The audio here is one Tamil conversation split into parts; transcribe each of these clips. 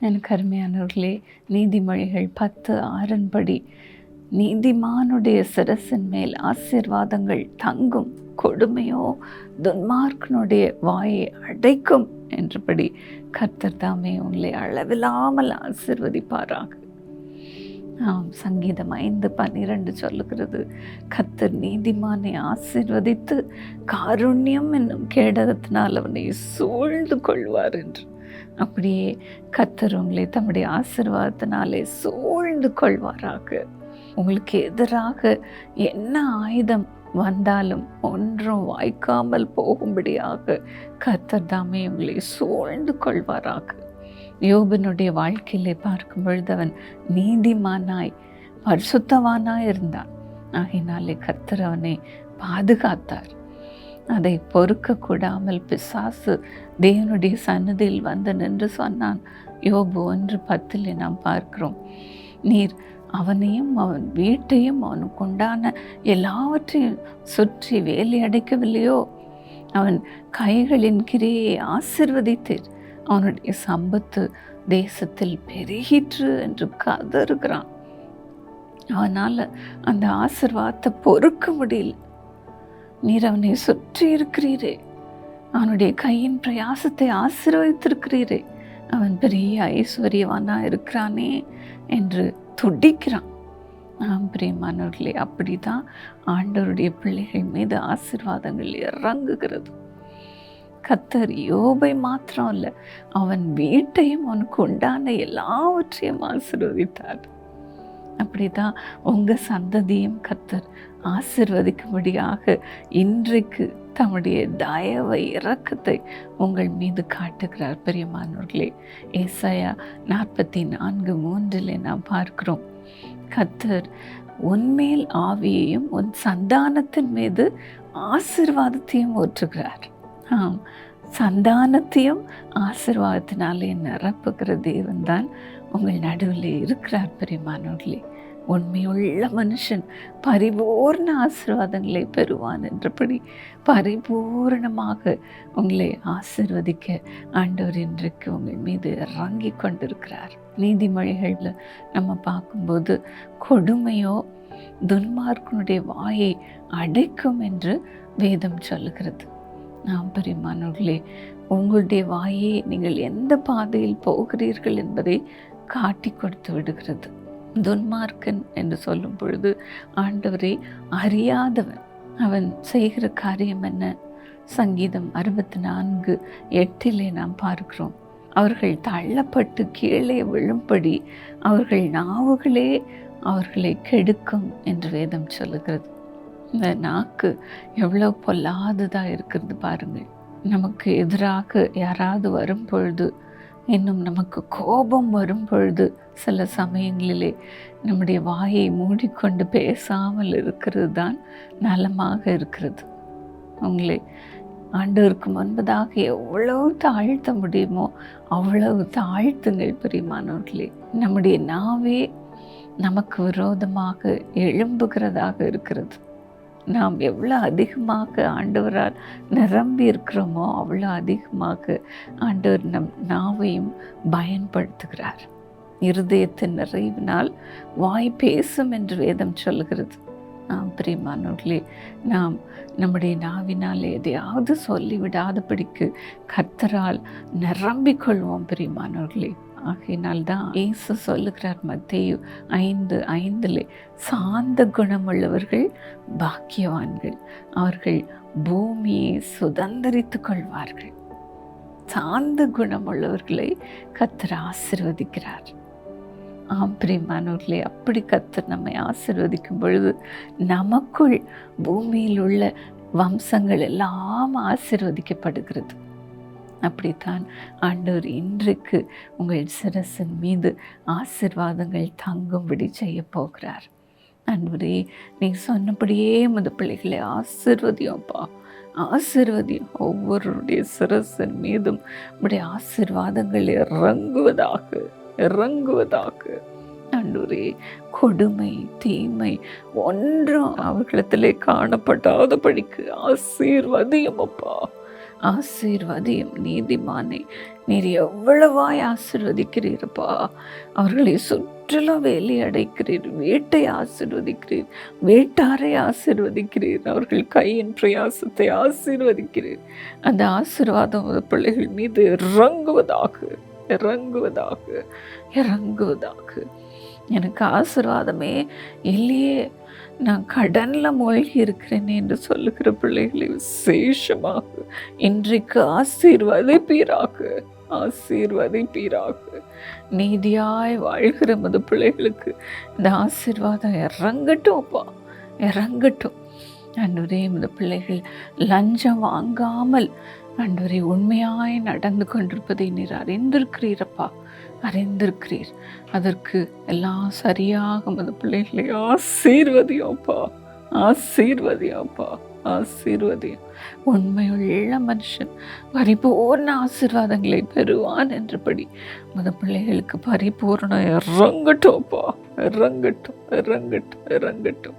எனக்கு அருமையானவர்களே நீதிமொழிகள் பத்து ஆறன்படி நீதிமானுடைய சிரசின் மேல் ஆசீர்வாதங்கள் தங்கும் கொடுமையோ துன்மார்க்கனுடைய வாயை அடைக்கும் என்றபடி கர்த்தர் தாமே உங்களை அளவில்லாமல் ஆசிர்வதிப்பாராக. ஆம் சங்கீதம் ஐந்து பன்னிரண்டு சொல்லுகிறது கர்த்தர் நீதிமானை ஆசிர்வதித்து காருண்யம் என்னும் கேடகத்தினால் அவனை சூழ்ந்து கொள்வார் என்று. அப்படியே கத்தர் உங்களை தம்முடைய ஆசிர்வாதத்தினாலே சூழ்ந்து கொள்வாராக. உங்களுக்கு எதிராக என்ன ஆயுதம் வந்தாலும் ஒன்றும் வாய்க்காமல் போகும்படியாக கத்தர் தாமே உங்களை சூழ்ந்து கொள்வாராக. யோபனுடைய வாழ்க்கையிலே பார்க்கும் பொழுது அவன் நீதிமானாய் பரிசுத்தவானாய் இருந்தான். ஆகினாலே கத்தர் அவனை பாதுகாத்தார். அதை பொறுக்க கூடாமல் பிசாசு தேவனுடைய சன்னதியில் வந்து நின்று சொன்னான். யோபு ஒன்று பத்தில் நாம் பார்க்கிறோம். நீர் அவனையும் அவன் வீட்டையும் அவனுக்கு உண்டான எல்லாவற்றையும் சுற்றி வேலை அடைக்கவில்லையோ? அவன் கைகளின் கிரியை ஆசிர்வதித்தீர். அவனுடைய சம்பத்து தேசத்தில் பெருகிற்று என்று கதறுகிறான். அவனால் அந்த ஆசிர்வாதத்தை பொறுக்க முடியல. நீர் அவனை சுற்றி இருக்கிறீரே. அவனுடைய கையின் பிரயாசத்தை ஆசீர்வதித்திருக்கிறீரே. அவன் பெரிய ஐஸ்வர்யவானா இருக்கிறானே என்று துடிக்கிறான். ஆம் பிரியமானவர்களே அப்படி தான் ஆண்டவருடைய பிள்ளைகள் மீது ஆசீர்வாதங்கள் இறங்குகிறது. கத்தர் யோபை மாத்திரம் இல்லை அவன் வீட்டையும் அவனுக்கு உண்டான எல்லாவற்றையும் ஆசீர்வதித்தார். அப்படிதான் உங்கள் சந்ததியும் கத்தர் ஆசிர்வதிக்கும்படியாக இன்றைக்கு தம்முடைய தயவை இறக்கத்தை உங்கள் மீது காட்டுகிறார். பெரியமானவர்களே ஏசாயா நாற்பத்தி நான்கு மூன்றில் நாம் பார்க்கிறோம். கத்தர் உன்மேல் ஆவியையும் உன் சந்தானத்தின் மீது ஆசிர்வாதத்தையும் ஓற்றுகிறார் ஆம் சந்தானத்தையும் ஆசிர்வாதத்தினாலே நிரப்புகிற தேவன் தான் உங்கள் நடுவில் இருக்கிறார். பெரியமானவர்களே உண்மையுள்ள மனுஷன் பரிபூர்ண ஆசிர்வாதங்களை பெறுவான் என்றபடி பரிபூர்ணமாக உங்களை ஆசிர்வதிக்க ஆண்டவர் இன்றைக்கு உங்கள் மீது இறங்கி கொண்டிருக்கிறார். நீதிமொழிகளில் நம்ம பார்க்கும்போது கொடுமையோ துன்மார்க்கனுடைய வாயை அடைக்கும் என்று வேதம் சொல்லுகிறது. நாம் பெரியமானவர்களே உங்களுடைய வாயை நீங்கள் எந்த பாதையில் போகிறீர்கள் என்பதை காட்டி கொடுத்து விடுகிறது. துன்மார்க்கன் என்று சொல்லும் பொழுது ஆண்டவரை அறியாதவன். அவன் செய்கிற காரியம் என்ன? சங்கீதம் அறுபத்தி நான்கு எட்டிலே நாம் பார்க்கிறோம். அவர்கள் தள்ளப்பட்டு கீழே விழும்படி அவர்கள் நாவுகளே அவர்களை கெடுக்கும் என்று வேதம் சொல்லுகிறது. இந்த நாக்கு எவ்வளோ பொல்லாததாக இருக்கிறது பாருங்கள். நமக்கு எதிராக யாராவது வரும் பொழுது இன்னும் நமக்கு கோபம் வரும் பொழுது சில சமயங்களிலே நம்முடைய வாயை மூடிக்கொண்டு பேசாமல் இருக்கிறது தான் நலமாக இருக்கிறது. உங்களை ஆண்டவருக்கு முன்பதாக எவ்வளவு தாழ்த்த முடியுமோ அவ்வளவு தாழ்த்துங்கள் பிரியமானவர்களே. நம்முடைய நாவே நமக்கு விரோதமாக எழும்புகிறதாக இருக்கிறது. நாம் எவ்வளோ அதிகமாக ஆண்டவரால் நிரம்பி இருக்கிறோமோ அவ்வளோ அதிகமாக ஆண்டவர் நம் நாவையும் பயன்படுத்துகிறார். இருதயத்தின் நிறைவினால் வாய் பேசும் என்று வேதம் சொல்கிறது நாம் பிரியமானவர்களே நாம் நம்முடைய நாவினால் எதையாவது சொல்லிவிடாதபடிக்கு கர்த்தரால் நிரம்பிக்கொள்வோம் பிரியமானவர்களே. ஆகையினால் தான் இயேசு சொல்லுகிறார் மத்தேயு ஐந்து ஐந்தில் சாந்த குணமுள்ளவர்கள் பாக்கியவான்கள். அவர்கள் பூமியை சுதந்திரித்து கொள்வார்கள். சாந்த குணமுள்ளவர்களை கத்தர் ஆசிர்வதிக்கிறார். ஆம் பிரியமானவர்களே அப்படி கத்தர் நம்மை ஆசிர்வதிக்கும் பொழுது நமக்குள் பூமியில் உள்ள வம்சங்கள் எல்லாம் ஆசிர்வதிக்கப்படுகிறது. அப்படித்தான். ஆண்டவர் இன்றைக்கு உங்கள் சிரசின் மீது ஆசிர்வாதங்கள் தங்கும்படி செய்ய போகிறார். அன்பரே நீ சொன்னபடியே மது பிள்ளைகளை ஆசிர்வதியோப்பா ஆசிர்வதியும் ஒவ்வொருடைய சிரசின் மீதும் உடைய ஆசிர்வாதங்கள் இறங்குவதாக இறங்குவதாக. அன்றுரே கொடுமை தீமை ஒன்றும் அவர்களிடத்திலே காணப்படாதபடிக்கு ஆசீர்வதியும் அப்பா. ஆசீர்வதியும் நீதிமானே. நீர் எவ்வளவாய் ஆசிர்வதிக்கிறீரப்பா. அவர்களை சுற்றிலும் வேலி அடைக்கிறீர் வீட்டை ஆசிர்வதிக்கிறீர் வீட்டாரை ஆசிர்வதிக்கிறீர் அவர்கள் கையின் பிரயாசத்தை ஆசீர்வதிக்கிறீர். அந்த ஆசீர்வாதம் பிள்ளைகள் மீது இறங்குவதாக இறங்குவதாக இறங்குவதாக. எனக்கு ஆசீர்வாதமே இல்லையே. நான் கடனில் மூழ்கி இருக்கிறேன் என்று சொல்லுகிற பிள்ளைகளை விசேஷமாக இன்றைக்கு ஆசீர்வதிப்பீராக ஆசீர்வதிப்பீராக நீதியாய் வாழ்கிற மது பிள்ளைகளுக்கு இந்த ஆசீர்வாதம் இறங்கட்டும்ப்பா இறங்கட்டும். அன்றுதே இந்த பிள்ளைகள் லஞ்சம் வாங்காமல் அன்றுவரே உண்மையாய் நடந்து கொண்டிருப்பதை நீர் அறிந்திருக்கிறீரப்பா. அறிந்திருக்கிறீர். அதற்கு எல்லாம் சரியாக மது பிள்ளைகளை ஆசீர்வதியோப்பா. ஆசீர்வதியோப்பா. ஆசீர்வதியம் உண்மையுள்ள மனுஷன் பரிபூர்ண ஆசீர்வாதங்களை பெறுவான் என்றபடி மத பிள்ளைகளுக்கு பரிபூர்ணம் இறங்கட்டும்ப்பா. இறங்கட்டும் இறங்கட்டும் இறங்கட்டும்.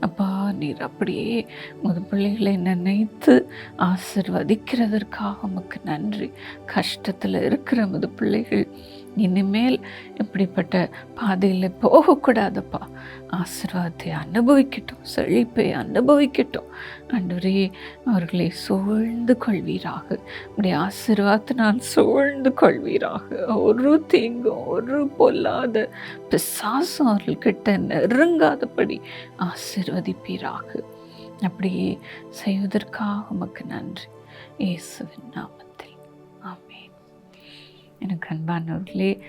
அப்பா நீர் அப்படியே முத பிள்ளைகளை நினைத்து ஆசிர்வதிக்கிறதற்காக உமக்கு நன்றி. கஷ்டத்தில் இருக்கிற மது பிள்ளைகள் இனிமேல் இப்படிப்பட்ட பாதையில் போகக்கூடாதப்பா. ஆசிர்வாதத்தை அனுபவிக்கட்டும் செழிப்பை அனுபவிக்கட்டும். அன்றுரே அவர்களை சூழ்ந்து கொள்வீராக. உடைய ஆசீர்வாதத்தினால் சூழ்ந்து கொள்வீராக. ஒரு தீங்கும் ஒரு பொல்லாத பிசாசும் அவர்கள்கிட்ட நெருங்காதபடி ஆசிர்வதிப்பீராக. அப்படியே செய்வதற்காக உமக்கு நன்றி. இயேசுவின் நாமத்தில். ஆமென். எனக்கு அன்பானவர்களே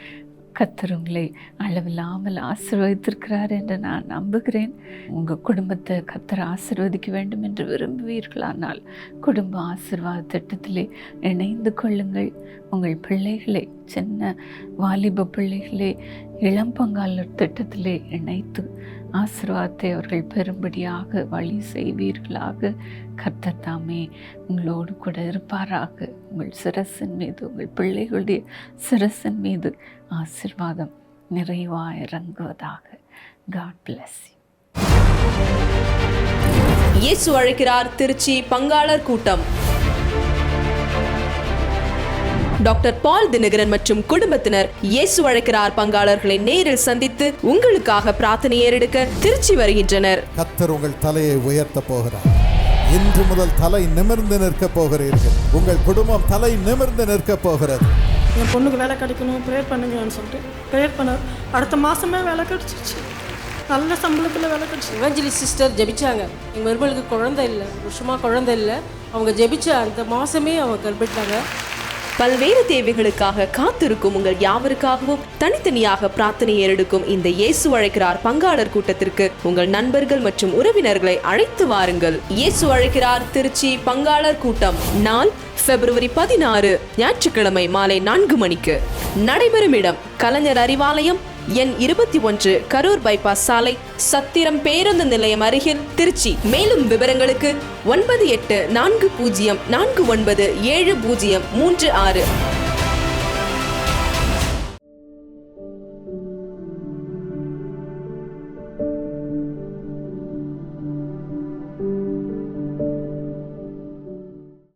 கத்தர் உங்களை அளவில்லாமல் ஆசீர்வதித்திருக்கிறார் என்று நான் நம்புகிறேன். உங்கள் குடும்பத்தை கத்தர் ஆசிர்வதிக்க வேண்டும் என்று விரும்புவீர்களானால் குடும்ப ஆசீர்வாத திட்டத்திலே இணைந்து கொள்ளுங்கள். உங்கள் பிள்ளைகளை சின்ன வாலிப பிள்ளைகளை இளம் பங்காளர் திட்டத்திலே இணைத்து ஆசிர்வாதத்தை அவர்கள் பெரும்படியாக வழி செய்வீர்களாக. கர்த்தர் தாமே உங்களோடு கூட இருப்பாராக. உங்கள் சிரசின் மீது உங்கள் பிள்ளைகளுடைய சிரசின் மீது ஆசீர்வாதம் நிறைவாக இறங்குவதாக காட் பிளஸ் இயேசு அழைக்கிறார் திருச்சி பங்காளர் கூட்டம். டாக்டர் பால் தினகரன் மற்றும் குடும்பத்தினர் இயேசு அழைக்கிறார் பங்காளர்களை நேரில் சந்தித்து உங்களுக்காக பிரார்த்தனை ஏறெடுக்க திருச்சி வருகின்றனர். கத்தர் உங்கள் தலையை உயர்த்த போகிறார். இன்று முதல் தலை நிமிர்ந்து நிற்க போகிறீர்கள். உங்கள் குடும்பம் தலை நிமிர்ந்து நிற்க போகிறது. என் பொண்ணுக்கு வேலை கிடைக்கணும் ப்ரேயர் பண்ணுங்கன்னு சொல்லிட்டு ப்ரேயர் பண்ண அடுத்த மாதமே வேலை கிடச்சிச்சு நல்ல சம்பளத்தில் வேலை கிடச்சி இவஞ்சலி சிஸ்டர் ஜெபிச்சாங்க. எங்கள் மருமகளுக்கு குழந்தை இல்லை வருஷமாக குழந்தை இல்லை. அவங்க ஜெபிச்ச அந்த மாதமே அவங்க கற்பிட்டாங்க பல்வேறு தேவைகளுக்காக காத்திருக்கும் உங்கள் யாவருக்காகவும் தனித்தனியாக பிரார்த்தனை ஏறெடுக்கும் இந்த இயேசு அழைக்கிறார் பங்காளர் கூட்டத்திற்கு. உங்கள் நண்பர்கள் மற்றும் உறவினர்களை அழைத்து வாருங்கள். இயேசு அழைக்கிறார் திருச்சி பங்காளர் கூட்டம் நாள் பிப்ரவரி பதினாறு ஞாயிற்றுக்கிழமை மாலை நான்கு மணிக்கு. நடைபெறும் இடம் கலைஞர் அறிவாலயம் எண் இருபத்தி ஒன்று கரூர் பைபாஸ் சாலை சத்திரம் பேருந்து நிலையம் அருகில் திருச்சி. மேலும் விவரங்களுக்கு ஒன்பது எட்டு நான்கு பூஜ்ஜியம் நான்கு ஒன்பது ஏழு பூஜ்ஜியம் மூன்று ஆறு.